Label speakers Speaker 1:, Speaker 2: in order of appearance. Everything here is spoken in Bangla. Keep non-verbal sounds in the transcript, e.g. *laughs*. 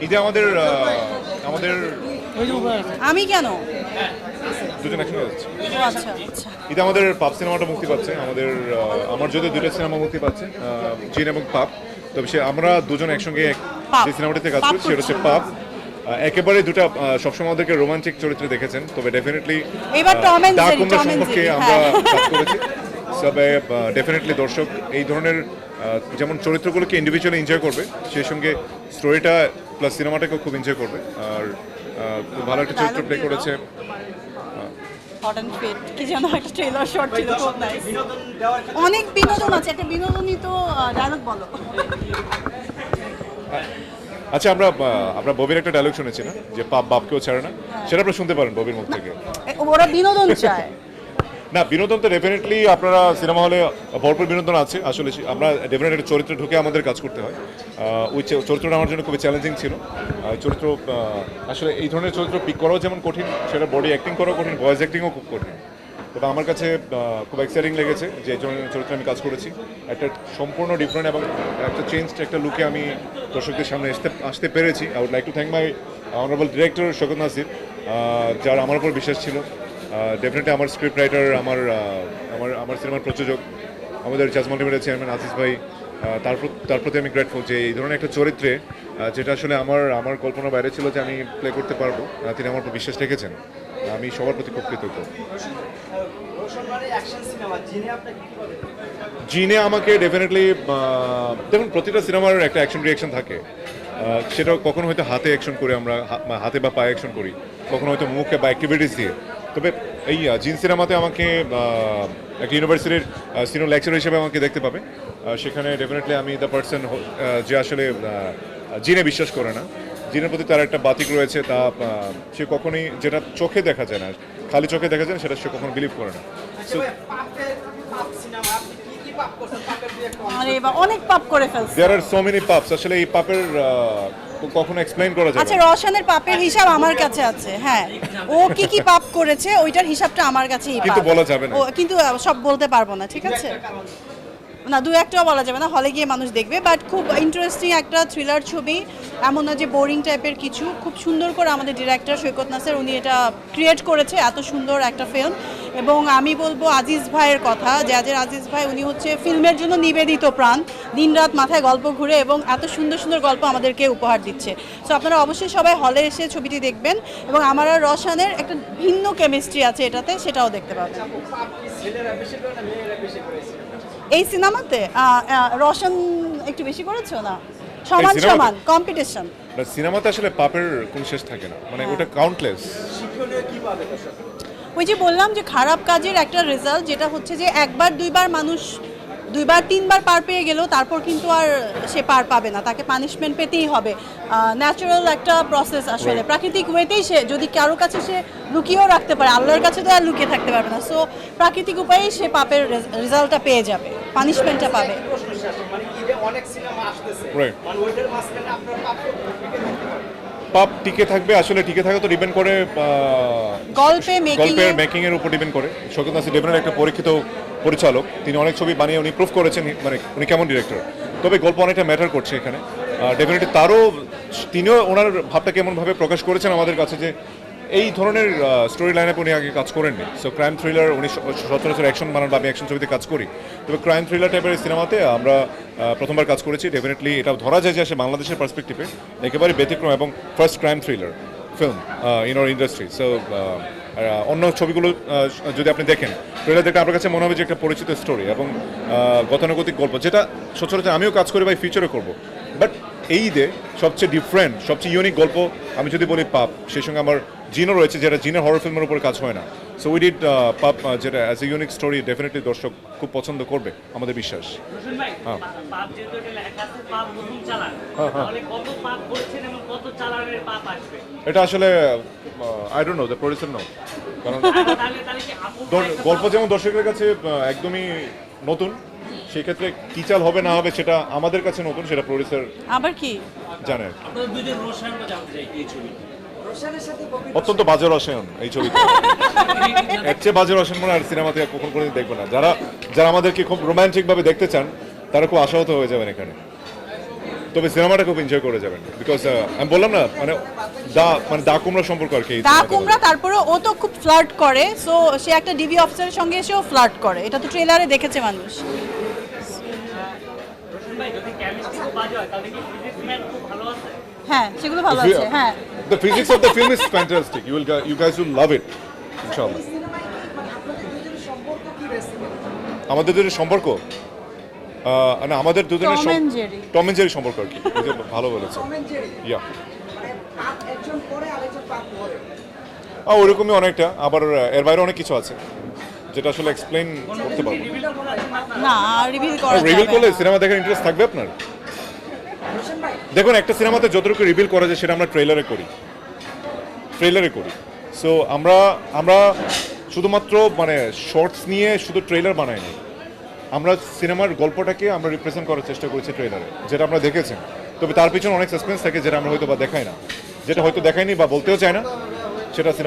Speaker 1: ঈদে আমাদের আমাদের
Speaker 2: আমি কেন?
Speaker 1: দুজন একসঙ্গে যাচ্ছে।
Speaker 2: আচ্ছা আচ্ছা।
Speaker 1: ঈদে আমাদের পাপ সিনেমাটা মুক্তি পাচ্ছে আমাদের আমার যদি দুটো সিনেমা মুক্তি পাচ্ছে জিন এবং পাপ তবে সে আমরা দুজন একসঙ্গে এক- যে সিনেমাটিতে কাজ করছি সেটা হচ্ছে পাপ। একেবারে দুটা সবসময় আমাদেরকে রোমান্টিক চরিত্রে দেখেছেন তবে ডেফিনেটলি
Speaker 2: এবার
Speaker 1: সম্পর্কে আমরা
Speaker 2: হ্যাঁ।
Speaker 1: কাজ করেছি। তবে ডেফিনেটলি দর্শক এই ধরনের যেমন চরিত্রগুলোকে ইন্ডিভিজুয়ালি এনজয় করবে সেই সঙ্গে স্টোরিটা প্লাস সিনেমাটাকেও খুব এনজয় করবে। আর খুব ভালো একটা চরিত্র প্লে করেছে।
Speaker 2: হট অ্যান্ড ফিট কি যেন একটা ট্রেলার শর্ট ছিল খুব নাইস অনেক বিনোদন আছে একটা বিনোদনই তো ডায়লগ বলো।
Speaker 1: আচ্ছা আমরা আমরা ববির একটা ডায়লগ শুনেছি না? যে পাপ বাপকেও ছাড়ে না। সেটা আপনারা শুনতে পারেন ববির মুখ থেকে।
Speaker 2: ওরা বিনোদন চায়।
Speaker 1: না, বিনোদন তো ডেফিনেটলি আপনারা সিনেমা হলে ভরপুর বিনোদন আছে। আসলে আমরা ডেফিনেট একটা চরিত্রে ঢুকে আমাদের কাজ করতে হয়। ওই চরিত্রটা আমার জন্য খুবই চ্যালেঞ্জিং ছিল। চরিত্র আসলে এই ধরনের চরিত্র পিক করাও যেমন কঠিন, সেটা বডি অ্যাক্টিং করাও কঠিন ভয়েস অ্যাক্টিংও খুব কঠিন। তবে আমার কাছে খুব এক্সাইটিং লেগেছে যে ধরনের চরিত্রে আমি কাজ করেছি। একটা সম্পূর্ণ ডিফারেন্ট এবং একটা চেঞ্জ একটা লুকে আমি দর্শকদের সামনে আসতে আসতে পেরেছি। I would like to thank my honourable director Shokat Nasir যার আমার উপর বিশ্বাস ছিল। ডেফিনেটলি আমার স্ক্রিপ্ট রাইটার আমার আমার আমার সিনেমার প্রযোজক আমাদের জাজ মাল্টিমিডিয়া চেয়ারম্যান আজিজ ভাই আহ, তার তার প্রতি আমি গ্রেটফুল যে এই ধরনের একটা চরিত্রে যেটা আসলে আমার আমার কল্পনার বাইরে ছিল যে আমি প্লে করতে পারব তিনি আমার বিশ্বাস রেখেছেন। আমি সবার প্রতি খুব কৃতজ্ঞ। জিনে আমাকে ডেফিনেটলি দেখুন প্রতিটা সিনেমার একটা অ্যাকশন রিয়াকশন থাকে। সেটা কখনো হয়তো হাতে অ্যাকশন করে আমরা হাতে বা পায়ে অ্যাকশন করি কখনো হয়তো মুখে বা অ্যাক্টিভিটিস দিয়ে। তবে এই জিন সিনেমাতে আমাকে একটা ইউনিভার্সিটির সিনিয়র লেকচার হিসেবে আমাকে দেখতে পাবে। সেখানে ডেফিনেটলি আমি দ্য পার্সন যে আসলে জিনে বিশ্বাস করে না। জিনের প্রতি তার একটা বাতিক রয়েছে তা সে কখনোই যেটা চোখে দেখা যায় না খালি চোখে দেখা যায় না, সেটা সে কখনো বিলিভ করে না।
Speaker 2: অনেক পাপ করে ফেলছে।
Speaker 1: দেয়ার আর সো মেনি পাপস। আসলে এই পাপের কখনো এক্সপ্লেইন করা যাবে
Speaker 2: আচ্ছা
Speaker 1: না।
Speaker 2: পাপের হিসাব আমার কাছে আছে হ্যাঁ। ও কি কি পাপ করেছে ওইটার হিসাবটা আমার কাছেই
Speaker 1: কিন্তু বলা যাবে না।
Speaker 2: কিন্তু সব বলতে পারব না ঠিক আছে? না দু একটাও বলা যাবে না হলে গিয়ে মানুষ দেখবে বাট খুব ইন্টারেস্টিং একটা থ্রিলার ছবি এমন না যে বোরিং টাইপের কিছু। খুব সুন্দর করে আমাদের ডিরেক্টর সৈকত নাসের উনি এটা ক্রিয়েট করেছে এত সুন্দর একটা ফিল্ম এবং আমি বলব আজিজ ভাইয়ের কথা জাজের আজিজ ভাই উনি হচ্ছে ফিল্মের জন্য নিবেদিত প্রাণ। দিনরাত মাথায় গল্প ঘুরে এবং এত সুন্দর সুন্দর গল্প আমাদেরকে উপহার দিচ্ছে। সো আপনারা অবশ্যই সবাই হলে এসে ছবিটি দেখবেন এবং আমার আর রসানের একটা ভিন্ন কেমিস্ট্রি আছে এটাতে সেটাও দেখতে পাবেন। এই সিনেমাতে? আহ, আহ, একটু বেশি করেছ না? সমান সমান কম্পিটিশন
Speaker 1: সিনেমাতে আসলে পাপের কোনো শেষ থাকে না। মানে ওটা কাউন্টলেস
Speaker 2: ওই যে বললাম যে খারাপ কাজের একটা রেজাল্ট যেটা হচ্ছে যে একবার দুইবার মানুষ দুইবার তিনবার পার পেয়ে গেলেও তারপর কিন্তু আর সে পার পাবে না। তাকে পানিশমেন্ট পেতেই হবে। ন্যাচারাল একটা প্রসেস আসলে। প্রাকৃতিক ওয়েতেই সে যদি কারও কাছে সে লুকিয়েও রাখতে পারে আল্লাহর কাছে তো আর লুকিয়ে থাকতে পারবে না। সো প্রাকৃতিক উপায়েই সে পাপের রেজাল্টটা পেয়ে যাবে পানিশমেন্টটা পাবে।
Speaker 1: Right. পাপ টিকে থাকবে আসলে টিকে থাকা তো ডিপেন্ড করে
Speaker 2: গল্পে মেকিং
Speaker 1: গল্পের মেকিং এর উপর ডিপেন্ড করে। শৌকত নাসির ডেফিনেট একটা পরীক্ষিত পরিচালক তিনি অনেক ছবি বানিয়ে উনি প্রুফ করেছেন মানে উনি কেমন ডিরেক্টর তবে গল্প অনেকটা ম্যাটার করছে এখানে। ডেফিনেটলি তারও তিনিও ওনার ভাবটা কেমনভাবে প্রকাশ করেছেন আমাদের কাছে যে এই ধরনের স্টোরি লাইনে উনি আগে কাজ করেননি। সো ক্রাইম থ্রিলার উনি সচরাচর অ্যাকশন বানান আমি অ্যাকশন ছবিতে কাজ করি। তবে ক্রাইম থ্রিলার টাইপের সিনেমাতে আমরা প্রথমবার কাজ করেছি। ডেফিনেটলি এটা ধরা যায় যে আসে বাংলাদেশের পার্সপেক্টিভে একেবারে ব্যতিক্রম এবং first crime thriller film in our industry so অন্য ছবিগুলো যদি আপনি দেখেন ট্রেলার দেখে আপনার কাছে মনে হবে যে একটা পরিচিত স্টোরি এবং গতানুগতিক গল্প। যেটা সচরাচর আমিও কাজ করি বা ফিউচারে করব। বাট এই ঈদে সবচেয়ে ডিফারেন্ট সবচেয়ে ইউনিক গল্প আমি যদি বলি পাপ, সেই সঙ্গে আমার জিনও রয়েছে যেটা জিনের হরর ফিল্মের উপর কাজ হয় না সো উই ডিড পাপ যেটা as a unique story definitely দর্শক খুব পছন্দ করবে আমাদের বিশ্বাস হ্যাঁ।
Speaker 3: এটা।
Speaker 1: হ্যাঁ, হ্যাঁ।
Speaker 3: তাহলে কত পাপ করেছেন এবং কত চালানের পাপ আসবে?
Speaker 1: এটা আসলে I don't know the producer no কারণ গল্প যেমন দর্শকের কাছে একদমই নতুন সেক্ষেত্রে কি চাল হবে না হবে সেটা আমাদের কাছে নতুন সেটা প্রডিউসার
Speaker 2: আবার কি
Speaker 1: জানে আর
Speaker 3: আপনাদের দুইজন রসায়নটা জানতে চাই এই ছবিতে।
Speaker 1: অত্যন্ত বাজে রসায়ন এই ছবিতে। *laughs* এর চেয়ে বাজে রসায়ন মনে হয় আর সিনেমাতে আর কখন কোনোদিন দেখবে না। যারা যারা আমাদেরকে খুব রোমান্টিক ভাবে দেখতে চান তারা খুব আশাহত হয়ে যাবেন এখানে। তবে সিনেমাটা খুব এনজয় করে যাবেন। বিকজ আমি বললাম না মানে দা মানে দা কুমড়া সম্পর্ক আর কি
Speaker 2: দা কুমড়া তারপরে ও তো খুব ফ্লার্ট করে সো সে একটা ডিবি অফিসারের সঙ্গে এসেও ফ্লার্ট করে। এটা তো ট্রেলারে দেখেছে মানুষ।
Speaker 3: রোশন ভাই যদি কেমিস্ট্রি খুব বাজে হয় তাহলে কি ফিজিক্স ম্যাথ খুব ভালো আছে?
Speaker 2: হ্যাঁ সেগুলো ভালো আছে হ্যাঁ।
Speaker 1: The physics of the film is fantastic. You will, gu- you guys will love it. Inshallah. আমাদের দুজনের সম্পর্ক আহ, মানে আমাদের দুজনের
Speaker 2: Tom and Jerry.
Speaker 1: Tom and Jerry সম্পর্ক আর কি যে ভালো বলেছে ইয়া
Speaker 4: করে
Speaker 1: ওরকমই অনেকটা আবার এর বাইরে অনেক কিছু আছে যেটা আসলে এক্সপ্লেইন করতে পারব
Speaker 3: না
Speaker 2: রিভিল করা
Speaker 1: রিভিল
Speaker 2: যাবে
Speaker 1: করলে
Speaker 2: না।
Speaker 1: সিনেমা দেখার ইন্টারেস্ট থাকবে আপনার দেখুন, একটা সিনেমাতে যতটুকু রিভিল করা যায় সেটা আমরা ট্রেলারে করি। ট্রেলারে করি। সো আমরা আমরা শুধুমাত্র মানে শর্টস নিয়ে শুধু ট্রেলার বানাইনি। নাই আমরা সিনেমার গল্পটাকে আমরা রিপ্রেজেন্ট করার চেষ্টা করেছি ট্রেলারে যেটা আমরা দেখেছেন। তবে তার পিছনে অনেক সাসপেন্স থাকে যেটা আমরা হয়তো বা দেখাই না। যেটা হয়তো দেখাইনি বা বলতেও চাই না, সেটা